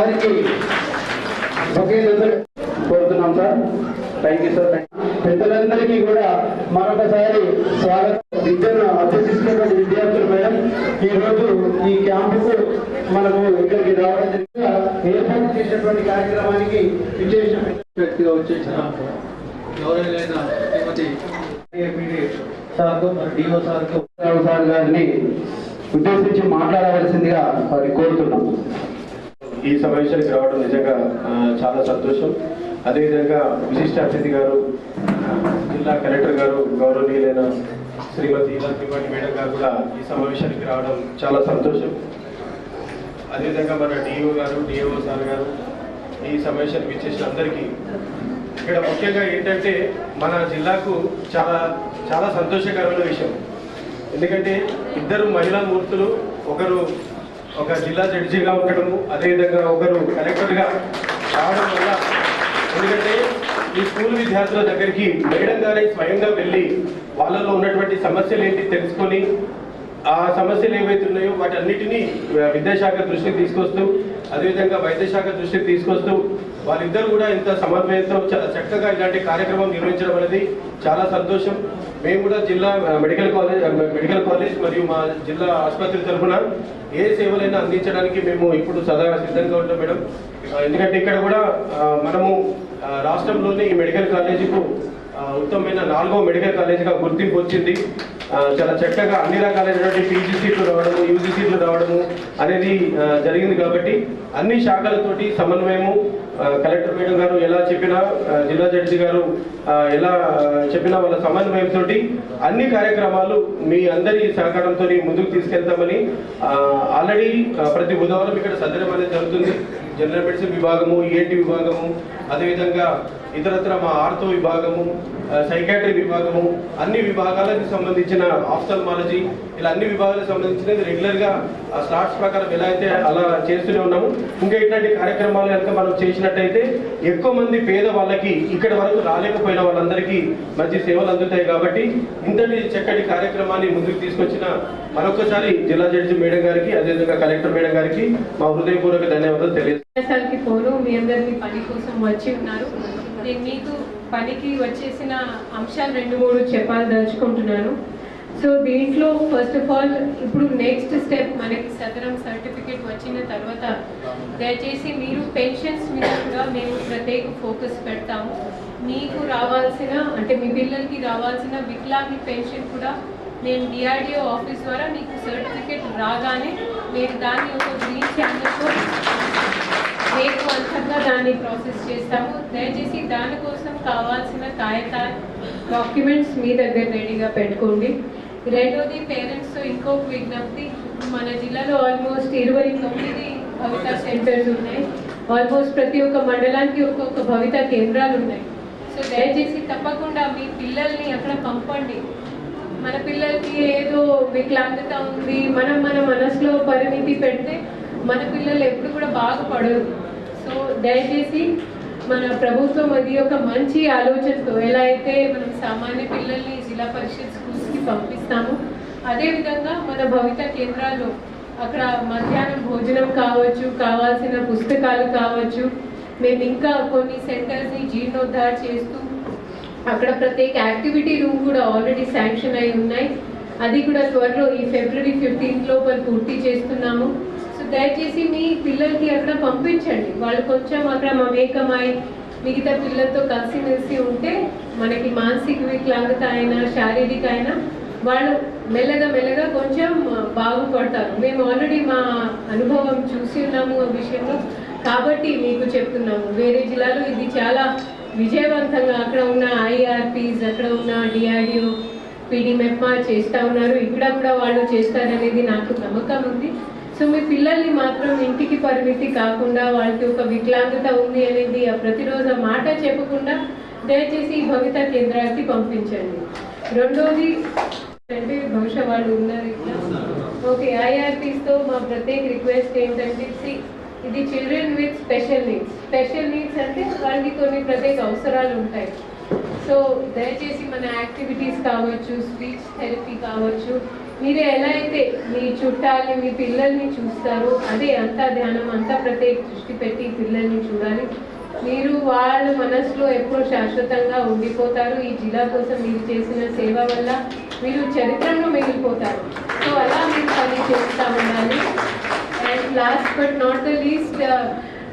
వారికి ఒకే దశ కోరుతున్నాం సార్. థ్యాంక్ యూ సార్ పెద్దలందరికీ కూడా మరొకసారి స్వాగతం. విద్యను అభ్యసిస్తున్నటువంటి విద్యార్థులు మేడం ఈ రోజు ఈ క్యాంపుకు మనము ఇక్కడికి రావడం జరిగింది. ఏర్పాటు చేసినటువంటి కార్యక్రమానికి విశేష వ్యక్తిగా వచ్చేసిన గౌరవనీయులైన Shrimati A P D D O సార్కు సార్ గారిని ఉద్దేశించి మాట్లాడవలసిందిగా వారికి కోరుతున్నాం. ఈ సమావేశానికి రావడం నిజంగా చాలా సంతోషం. అదేవిధంగా విశిష్ట అతిథి గారు జిల్లా కలెక్టర్ గారు గౌరవనీయులైన శ్రీమతి ఇలా త్రిపాఠి మేడం గారు కూడా ఈ సమావేశానికి రావడం చాలా సంతోషం. అదేవిధంగా మన డిఓ గారు డిఓ సార్ గారు ఈ సమావేశానికి ఇచ్చేసిన అందరికీ ఇక్కడ ముఖ్యంగా ఏంటంటే మన జిల్లాకు చాలా చాలా సంతోషకరమైన విషయం. ఎందుకంటే ఇద్దరు మహిళా మూర్తులు ఒకరు ఒక జిల్లా జడ్జిగా ఉండడము అదేవిధంగా ఒకరు కలెక్టర్గా రావడం వల్ల ఎందుకంటే ఈ స్కూల్ విద్యార్థుల దగ్గరికి మేడం గారే స్వయంగా వెళ్ళి వాళ్ళలో ఉన్నటువంటి సమస్యలు ఏంటి తెలుసుకొని ఆ సమస్యలు ఏవైతే ఉన్నాయో వాటన్నిటినీ విద్యాశాఖ దృష్టికి తీసుకొస్తూ అదేవిధంగా వైద్యశాఖ దృష్టికి తీసుకొస్తూ వాళ్ళిద్దరు కూడా ఇంత సమన్వయంతో చాలా చక్కగా ఇలాంటి కార్యక్రమం నిర్వహించడం అనేది చాలా సంతోషం. మేము కూడా జిల్లా మెడికల్ కాలేజ్ మెడికల్ కాలేజ్ మరియు మా జిల్లా ఆసుపత్రి తరఫున ఏ సేవలైనా అందించడానికి మేము ఇప్పుడు సదా సిద్ధంగా ఉంటాం మేడం. ఎందుకంటే ఇక్కడ కూడా మనము రాష్ట్రంలోనే ఈ మెడికల్ కాలేజీకు ఉత్తమమైన నాలుగో మెడికల్ కాలేజ్గా గుర్తింపు వచ్చింది. చాలా చక్కగా అన్ని రకాలైనటువంటి పీజీ సీట్లు రావడము యూజీ సీట్లు రావడము అనేది జరిగింది కాబట్టి అన్ని శాఖలతోటి సమన్వయము కలెక్టర్ మేడం గారు ఎలా చెప్పినా జిల్లా జడ్జి గారు ఎలా చెప్పినా వాళ్ళ సమన్వయంతో అన్ని కార్యక్రమాలు మీ అందరి సహకారంతో ముందుకు తీసుకెళ్తామని ఆల్రెడీ ప్రతి బుధవారం ఇక్కడ సందర్భం అనేది జరుగుతుంది. జనరల్ మెడిసిన్ విభాగము ఈఎన్టీ విభాగము అదేవిధంగా ఇతరత్ర మా ఆర్థో విభాగము సైకాట్రీ విభాగము అన్ని విభాగాలకు సంబంధించిన ఆఫ్థల్మాలజీ ఇలా అన్ని విభాగాలకు సంబంధించినది రెగ్యులర్గా ఆ స్లాట్స్ ప్రకారం ఎలా అయితే అలా చేస్తూనే ఉన్నాము. ఇంకా ఇట్లాంటి కార్యక్రమాలు కనుక మనం చేసినట్టయితే ఎక్కువ మంది పేద వాళ్ళకి ఇక్కడ వరకు రాలేకపోయిన వాళ్ళందరికీ మంచి సేవలు అందుతాయి కాబట్టి ఇంతటి చక్కటి కార్యక్రమాన్ని ముందుకు తీసుకొచ్చిన మరొకసారి జిల్లా జడ్జి మేడం గారికి అదేవిధంగా కలెక్టర్ మేడం గారికి మా హృదయపూర్వక ధన్యవాదాలు తెలియదు సార్కి పోను మీ అందరినీ పని కోసం వచ్చి ఉన్నారు. నేను మీకు పనికి వచ్చేసిన అంశాలు రెండు మూడు చెప్పాలదలుచుకుంటున్నాను సో దీంట్లో ఫస్ట్ ఆఫ్ ఆల్ ఇప్పుడు నెక్స్ట్ స్టెప్ మనకి సదరం సర్టిఫికేట్ వచ్చిన తర్వాత దయచేసి మీరు పెన్షన్స్ మీద కూడా మేము ప్రత్యేక ఫోకస్ పెడతాము. మీకు రావాల్సిన అంటే మీ పిల్లలకి రావాల్సిన వికలాంగి పెన్షన్ కూడా నేను డిఆర్డిఓ ఆఫీస్ ద్వారా మీకు సర్టిఫికేట్ రాగానే మీరు దాన్ని ఒక గ్రీన్ ఛానల్తో రేపు అంతగా దాన్ని ప్రాసెస్ చేస్తాము. దయచేసి దానికోసం కావాల్సిన కాగితాలు డాక్యుమెంట్స్ మీ దగ్గర రెడీగా పెట్టుకోండి. రెండోది పేరెంట్స్తో ఇంకొక విజ్ఞప్తి. మన జిల్లాలో ఆల్మోస్ట్ ఇరవై తొమ్మిది భవిత సెంటర్స్ ఉన్నాయి. ఆల్మోస్ట్ ప్రతి ఒక్క మండలానికి ఒక్కొక్క భవిత కేంద్రాలు ఉన్నాయి. సో దయచేసి తప్పకుండా మీ పిల్లల్ని అక్కడ పంపండి. మన పిల్లలకి ఏదో వికలాంగత ఉంది. మనం మన మనసులో పరిమితి పెడితే మన పిల్లలు ఎప్పుడు కూడా బాగుపడరు. సో దయచేసి మన ప్రభుత్వం అది ఒక మంచి ఆలోచనతో ఎలా అయితే మనం సామాన్య పిల్లల్ని జిల్లా పరిషత్ స్కూల్స్కి పంపిస్తామో అదేవిధంగా మన భవిత కేంద్రాల్లో అక్కడ మధ్యాహ్నం భోజనం కావచ్చు కావాల్సిన పుస్తకాలు కావచ్చు మేము ఇంకా కొన్ని సెంటర్స్ని జీర్ణోద్ధార చేస్తూ అక్కడ ప్రత్యేక యాక్టివిటీ రూమ్ కూడా ఆల్రెడీ శాంక్షన్ అయి ఉన్నాయి. అది కూడా త్వరలో ఈ ఫిబ్రవరి ఫిఫ్టీన్త్ లోపల పూర్తి చేస్తున్నాము. దయచేసి మీ పిల్లలకి అక్కడ పంపించండి. వాళ్ళు కొంచెం అక్కడ మమేకమై మిగతా పిల్లలతో కలిసిమెలిసి ఉంటే మనకి మానసిక వికలాంగత అయినా శారీరక అయినా వాళ్ళు మెల్లగా మెల్లగా కొంచెం బాగుపడతారు. మేము ఆల్రెడీ మా అనుభవం చూసి ఉన్నాము ఆ విషయంలో. కాబట్టి మీకు చెప్తున్నాము. వేరే జిల్లాలో ఇది చాలా విజయవంతంగా అక్కడ ఉన్న ఐఆర్పీస్ అక్కడ ఉన్న డిఆర్డిఓ పీడీ చేస్తూ ఉన్నారు. ఇక్కడ కూడా వాళ్ళు చేస్తారనేది నాకు నమ్మకం ఉంది. సో మీ పిల్లల్ని మాత్రం ఇంటికి పరిమితి కాకుండా వాళ్ళకి ఒక వికలాంగత ఉంది అనేది ఆ ప్రతిరోజు మాట చెప్పకుండా దయచేసి ఈ భవిత కేంద్రానికి పంపించండి. రెండోది అంటే బహుశా వాళ్ళు ఉన్నారు ఓకే ఐఆర్పీస్తో మా ప్రత్యేక రిక్వెస్ట్ ఏంటంటే ఇది children with special needs special needs అంటే వాళ్ళకి కొన్ని ప్రత్యేక అవసరాలు ఉంటాయి. సో దయచేసి మన యాక్టివిటీస్ కావచ్చు స్పీచ్ థెరపీ కావచ్చు మీరు ఎలా అయితే మీ చుట్టాలని మీ పిల్లల్ని చూస్తారో అదే అంతా ధ్యానం అంతా ప్రత్యేక దృష్టి పెట్టి పిల్లల్ని చూడాలి. మీరు వాళ్ళ మనసులో ఎప్పుడూ శాశ్వతంగా ఉండిపోతారు. ఈ జిల్లా కోసం మీరు చేసిన సేవ వల్ల మీరు చరిత్రలో మిగిలిపోతారు. సో అలా మీరు పని చేస్తూ ఉండాలి. And last but not the least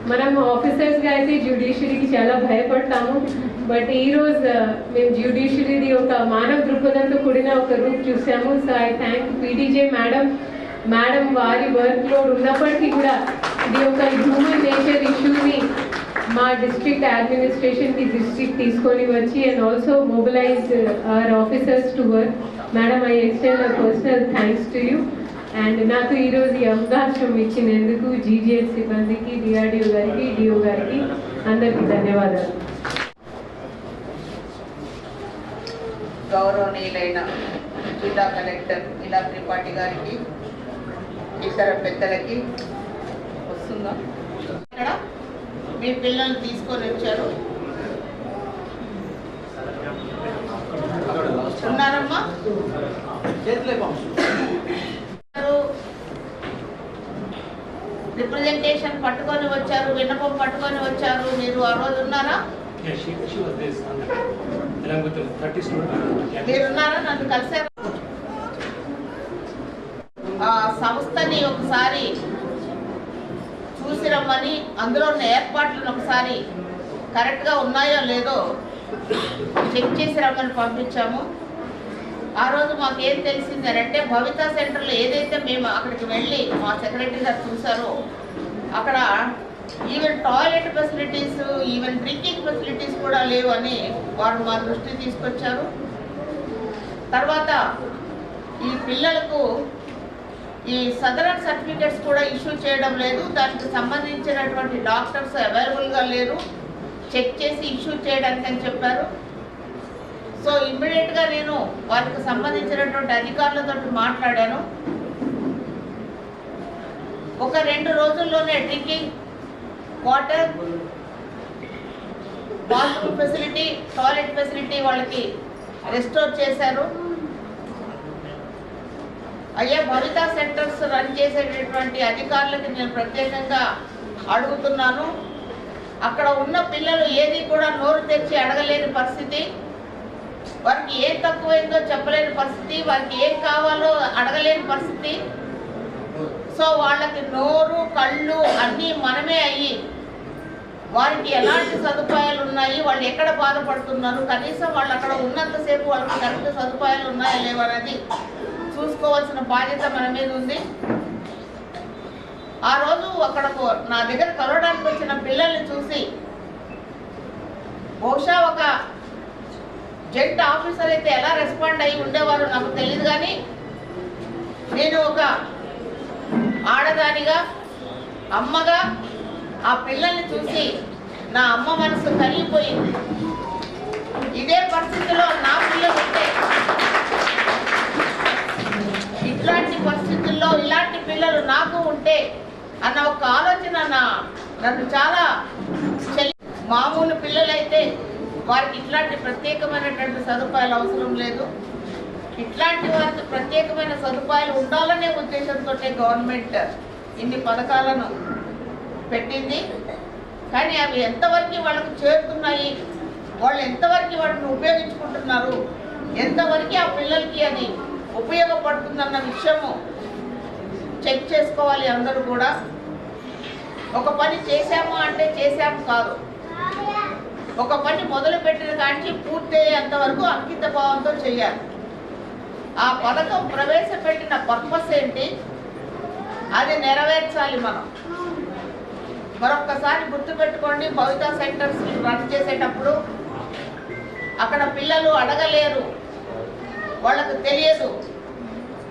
మనం ఆఫీసర్స్గా అయితే జ్యుడిషియరీకి చాలా భయపడతాము బట్ ఈ రోజు uh, మేము జ్యుడిషియరీది ఒక మానవ దృక్పథంతో కూడిన ఒక రూప్ చూసాము so I thank PDJ madam madam వారి వర్క్ లోడ్ ఉన్నప్పటికీ కూడా ఇది ఒక హ్యూమన్ నేచర్ ఇష్యూని మా డిస్ట్రిక్ట్ అడ్మినిస్ట్రేషన్కి డిస్ట్రిక్ట్ తీసుకొని వచ్చి and also mobilise our officers to work madam I extend personal thanks to you and నాకు ఈరోజు ఈ అవకాశం ఇచ్చినందుకు జీజీఎస్ సిబ్బందికి డిఆర్డిఓ గారికి డిఓ గారికి అందరికీ ధన్యవాదాలు. గౌరవనీయులైన జిల్లా కలెక్టర్ ఇలా త్రిపాఠి గారికి ఇతర పెద్దలకి వస్తుందా? ఇక్కడ మీ పిల్లల్ని తీసుకొని వచ్చారు. ఉన్నారమ్మా? రిప్రజెంటేషన్ పట్టుకొని వచ్చారు విన్నపం పట్టుకొని వచ్చారు. మీరు ఆ రోజు ఉన్నారా. మీరున్నారా నన్ను కలిసారు ఆ సంస్థని ఒకసారి చూసి రమ్మని. అందులో ఉన్న ఏర్పాట్లను ఒకసారి కరెక్ట్గా ఉన్నాయో లేదో చెక్ చేసి రమ్మని పంపించాము. ఆ రోజు మాకు ఏం తెలిసింది భవిత సెంటర్లో ఏదైతే మేము అక్కడికి వెళ్ళి మా సెక్రటరీ గారు చూసారో అక్కడ even toilet facilities even drinking facilities కూడా లేవు అని వారు మా దృష్టి తీసుకొచ్చారు. తర్వాత ఈ పిల్లలకు ఈ సదరన్ సర్టిఫికెట్స్ కూడా ఇష్యూ చేయడం లేదు. దానికి సంబంధించినటువంటి డాక్టర్స్ అవైలబుల్గా లేరు. చెక్ చేసి ఇష్యూ చేయడానికి అని చెప్పారు. సో ఇమ్మీడియట్గా నేను వారికి సంబంధించినటువంటి అధికారులతో మాట్లాడాను. ఒక రెండు రోజుల్లోనే drinking water bathroom facility toilet facility వాళ్ళకి రెస్టోర్ చేశారు. అయ్యా భవిత సెంటర్స్ రన్ చేసేటటువంటి అధికారులకి నేను ప్రత్యేకంగా అడుగుతున్నాను. అక్కడ ఉన్న పిల్లలు ఏది కూడా నోరు తెచ్చి అడగలేని పరిస్థితి. వారికి ఏం తక్కువైందో చెప్పలేని పరిస్థితి వారికి ఏం కావాలో అడగలేని పరిస్థితి. సో వాళ్ళకి నోరు కళ్ళు అన్నీ మనమే అయ్యి వారికి ఎలాంటి సదుపాయాలు ఉన్నాయి వాళ్ళు ఎక్కడ బాధపడుతున్నారు కనీసం వాళ్ళు అక్కడ ఉన్నంతసేపు వాళ్ళకి కరెక్ట్ సదుపాయాలు ఉన్నాయా లేవనేది చూసుకోవాల్సిన బాధ్యత మన మీద ఉంది. ఆ రోజు అక్కడకు నా దగ్గర కలవడానికి వచ్చిన పిల్లల్ని చూసి బహుశా ఒక జెంట్ ఆఫీసర్ అయితే ఎలా రెస్పాండ్ అయ్యి ఉండేవారో నాకు తెలియదు కానీ నేను ఒక ఆడదానిగా అమ్మగా ఆ పిల్లల్ని చూసి నా అమ్మ మనసు కలిగిపోయింది ఇదే పరిస్థితిలో నా పిల్లలు ఉంటే ఇట్లాంటి పరిస్థితుల్లో ఇలాంటి పిల్లలు నాకు ఉంటే అన్న ఒక ఆలోచన నా నన్ను చాలా మామూలు పిల్లలైతే వారికి ఇట్లాంటి ప్రత్యేకమైనటువంటి సదుపాయాలు అవసరం లేదు. ఇట్లాంటి వారికి ప్రత్యేకమైన సదుపాయాలు ఉండాలనే ఉద్దేశంతో గవర్నమెంట్ ఇన్ని పథకాలను పెట్టింది. కానీ అవి ఎంతవరకు వాళ్ళకు చేరుతున్నాయి వాళ్ళు ఎంతవరకు వాటిని ఉపయోగించుకుంటున్నారు ఎంతవరకు ఆ పిల్లలకి అది ఉపయోగపడుతుందన్న విషయము చెక్ చేసుకోవాలి అందరూ కూడా. ఒక పని చేశాము అంటే చేశాము కాదు. ఒక పని మొదలు పెట్టిన కాంచి పూర్తయ్యేంత వరకు అంకిత భావంతో చేయాలి ఆ పథకం ప్రవేశపెట్టిన పర్పస్ ఏంటి? అది నెరవేర్చాలి మనం. మరొక్కసారి గుర్తుపెట్టుకోండి భవిత సెంటర్స్ రన్ చేసేటప్పుడు అక్కడ పిల్లలు అడగలేరు. వాళ్ళకు తెలియదు.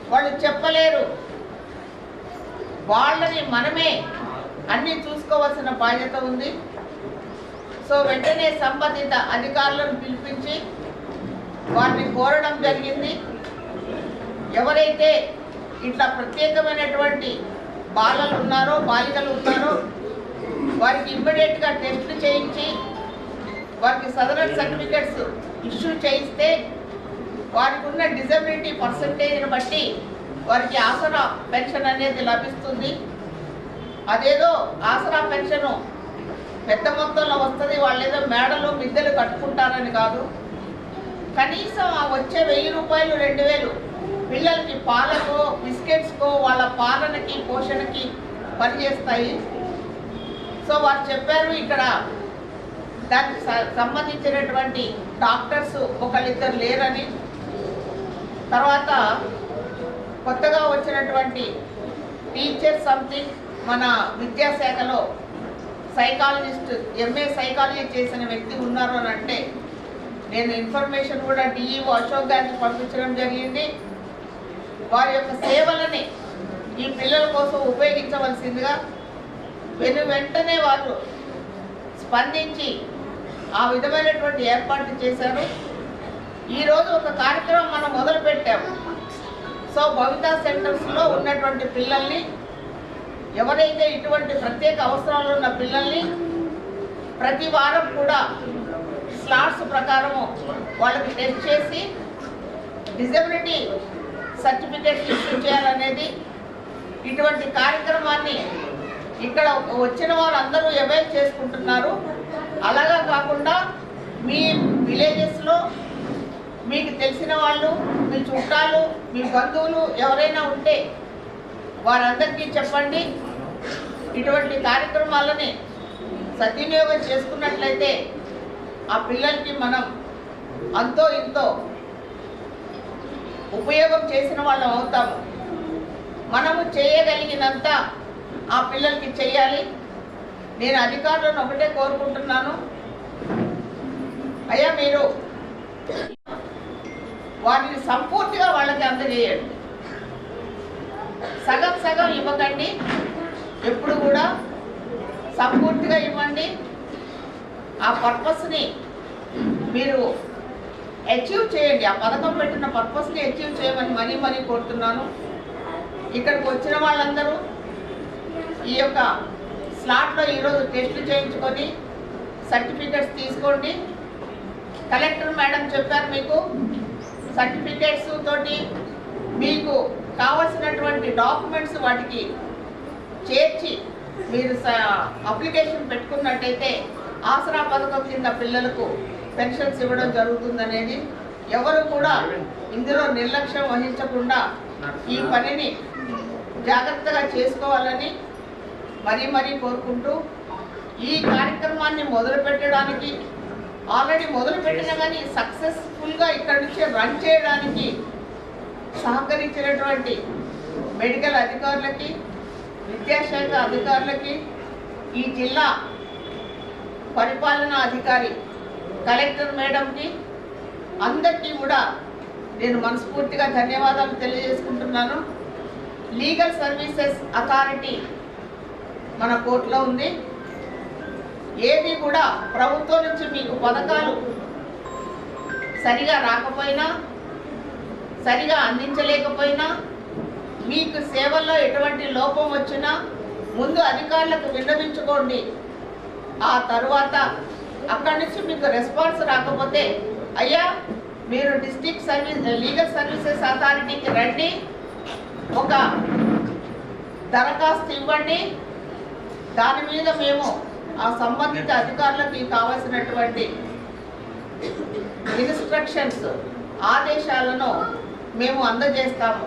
వాళ్ళు చెప్పలేరు. వాళ్ళని మనమే అన్నీ చూసుకోవాల్సిన బాధ్యత ఉంది. సో వెంటనే సంబంధిత అధికారులను పిలిపించి వారిని కోరడం జరిగింది. ఎవరైతే ఇట్లా ప్రత్యేకమైనటువంటి బాలలు ఉన్నారో బాలికలు ఉన్నారో వారికి ఇమ్మీడియట్గా టెస్టులు చేయించి వారికి సదరన్ సర్టిఫికెట్స్ ఇష్యూ చేయిస్తే వారికి ఉన్న డిజబిలిటీ పర్సంటేజ్ని బట్టి వారికి ఆసరా పెన్షన్ అనేది లభిస్తుంది. అదేదో ఆసరా పెన్షను పెద్ద మొత్తంలో వస్తుంది. వాళ్ళు ఏదో మేడలు మిద్దెలు కట్టుకుంటారని కాదు. కనీసం ఆ వచ్చే వెయ్యి రూపాయలు రెండు వేలు పిల్లలకి పాలకో బిస్కెట్స్కో వాళ్ళ పాలనకి పోషణకి పనిచేస్తాయి. సో వారు చెప్పారు ఇక్కడ దానికి సంబంధించినటువంటి డాక్టర్స్ ఒకళ్ళిద్దరు లేరని. తర్వాత కొత్తగా వచ్చినటువంటి టీచర్ సంథింగ్ మన విద్యాశాఖలో సైకాలజిస్ట్ ఎంఏ సైకాలజీ చేసిన వ్యక్తి ఉన్నారు అని అంటే నేను ఇన్ఫర్మేషన్ కూడా డిఈఓ అశోక్ గారికి పంపించడం జరిగింది. వారి యొక్క సేవలని ఈ పిల్లల కోసం ఉపయోగించవలసిందిగా వెను వెంటనే వారు స్పందించి ఆ విధమైనటువంటి ఏర్పాట్లు చేశారు. ఈరోజు ఒక కార్యక్రమం మనం మొదలు పెట్టాము సో భవితా సెంటర్స్లో ఉన్నటువంటి పిల్లల్ని ఎవరైతే ఇటువంటి ప్రత్యేక అవసరాలు ఉన్న పిల్లల్ని ప్రతి వారం కూడా స్లాట్స్ ప్రకారము వాళ్ళకి టెస్ట్ చేసి డిజబిలిటీ సర్టిఫికేట్ ఇష్యూ చేయాలనేది ఇటువంటి కార్యక్రమాన్ని ఇక్కడ వచ్చిన వారందరూ అవైల్ చేసుకుంటున్నారు. అలాగా కాకుండా మీ విలేజెస్లో మీకు తెలిసిన వాళ్ళు మీ చుట్టాలు మీ బంధువులు ఎవరైనా ఉంటే వారందరికీ చెప్పండి. ఇటువంటి కార్యక్రమాలని సద్వినియోగం చేసుకున్నట్లయితే ఆ పిల్లలకి మనం అంతో ఇంతో ఉపయోగం చేసిన వాళ్ళం అవుతాము. మనము చేయగలిగినంత ఆ పిల్లలకి చేయాలి. నేను అధికారులను ఒకటే కోరుకుంటున్నాను. అయ్యా మీరు వారిని సంపూర్తిగా వాళ్ళకి అందజేయండి. సగం సగం ఇవ్వకండి. ఎప్పుడు కూడా సంపూర్తిగా ఇవ్వండి. ఆ పర్పస్ని మీరు అచీవ్ చేయండి. ఆ పథకం పెట్టిన పర్పస్ని అచీవ్ చేయమని మరీ మరీ కోరుతున్నాను. ఇక్కడికి వచ్చిన వాళ్ళందరూ ఈ యొక్క స్లాట్లో ఈరోజు టెస్టులు చేయించుకొని సర్టిఫికెట్స్ తీసుకోండి. కలెక్టర్ మేడం చెప్పారు మీకు సర్టిఫికేట్స్ తోటి మీకు కావలసినటువంటి డాక్యుమెంట్స్ వాటికి చేర్చి మీరు అప్లికేషన్ పెట్టుకున్నట్టయితే ఆసరా పథకం కింద పిల్లలకు పెన్షన్స్ ఇవ్వడం జరుగుతుందనేది ఎవరు కూడా ఇందులో నిర్లక్ష్యం వహించకుండా ఈ పనిని జాగ్రత్తగా చేసుకోవాలని మరీ మరీ కోరుకుంటూ ఈ కార్యక్రమాన్ని మొదలుపెట్టడానికి ఆల్రెడీ మొదలుపెట్టిన కానీ సక్సెస్ఫుల్గా ఇక్కడ నుంచి రన్ చేయడానికి సహకరించినటువంటి మెడికల్ అధికారులకి విద్యాశాఖ అధికారులకి ఈ జిల్లా పరిపాలనా అధికారి కలెక్టర్ మేడంకి అందరికీ కూడా నేను మనస్ఫూర్తిగా ధన్యవాదాలు తెలియజేసుకుంటున్నాను. లీగల్ సర్వీసెస్ అథారిటీ మన కోర్టులో ఉంది. ఏది కూడా ప్రభుత్వం నుంచి మీకు పథకాలు సరిగా రాకపోయినా సరిగా అందించలేకపోయినా మీకు సేవల్లో ఎటువంటి లోపం వచ్చినా ముందు అధికారులకు విన్నవించుకోండి. ఆ తర్వాత అక్కడి నుంచి మీకు రెస్పాన్స్ రాకపోతే అయ్యా మీరు డిస్ట్రిక్ట్ సర్వీస్ లీగల్ సర్వీసెస్ అథారిటీకి రండి ఒక దరఖాస్తు ఇవ్వండి. దాని మీద మేము ఆ సంబంధిత అధికారులకు కావాల్సినటువంటి ఇన్స్ట్రక్షన్స్ ఆదేశాలను మేము అందజేస్తాము.